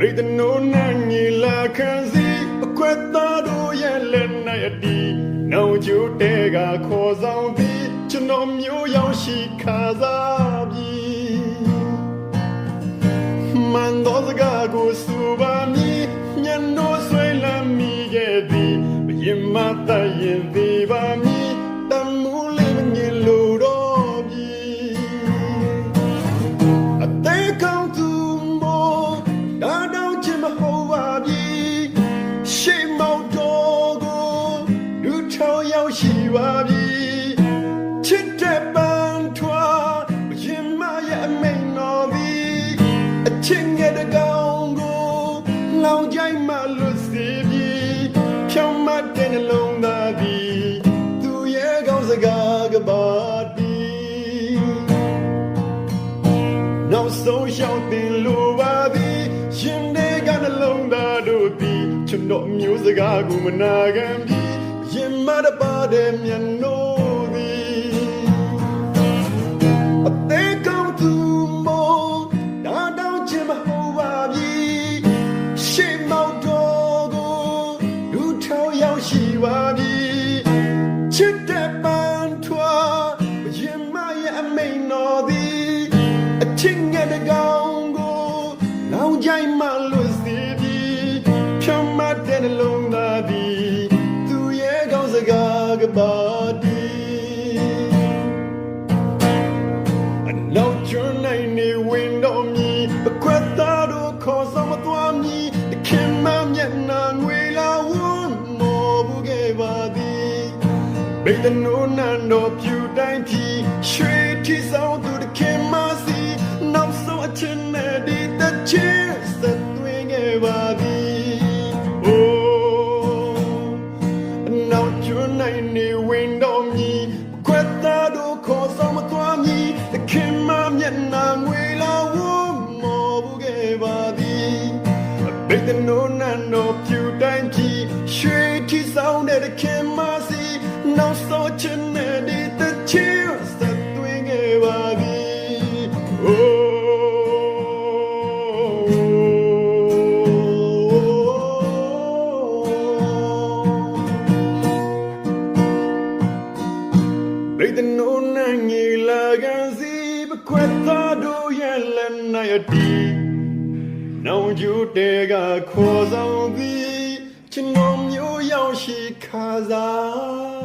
ဘိဒနိုးနဲ့ညီလာခံစီအကွက်သားတို့ရဲ့လက်နဲ့အတီးနောင်ကျိုးတဲကခေါ်ဆောင်ပြီးကျွန်တော်မျိုးရောက်ရှိခါစားပြီးမန်တော်စကားကိုစူပါမည်ညနိုးဆွေးလမ်းမိခဲ့သည်ဘရင်မတ တော်မျိုးစကားကိုမနာခံပြီးရင်မတပါတဲ့မျက်နှိုးသည်အသေးကောင်းသူမို့ဒါတော့ချင်မဟုတ်ပါပြီရှေ့မောက်တော်ကိုလူထောင်ရောက်ရှိပါပြီချစ်တဲ့ပန်းထွားဘရင်မရဲ့အမိန်တော်သည်အချင်းငယ်တကောင်ကိုလောင်ကြိုင်မှလွ ဘိတ်တနိုးနန်တော်ပြူတိုင်းဖြီရွှေထီဆောင်သူတခင်မစီနောက်ဆုံးအချင်းနဲ့ဒီတချစ်ဆက်သွင်းခဲ့ပါသည်အိုးနောက်ကျွန်းနိုင်နေဝင်တော်မီခွက်သားတို့ခေါ်ဆောင်မသွားမီတခင်မမျက်နှာငွေလာဝမော်ဘူးခဲ့ပါသည်ဘိတ်တနိုး ဘိတ်တနိုးနန်ငီလာကန်စီပခွက်သားတို့ရဲ့လက်နိုင်အတီးနောင်ကျူတဲကခေါ်ဆောင်သည်ကျွန်တော်မျိုးရောက်ရှိခါစား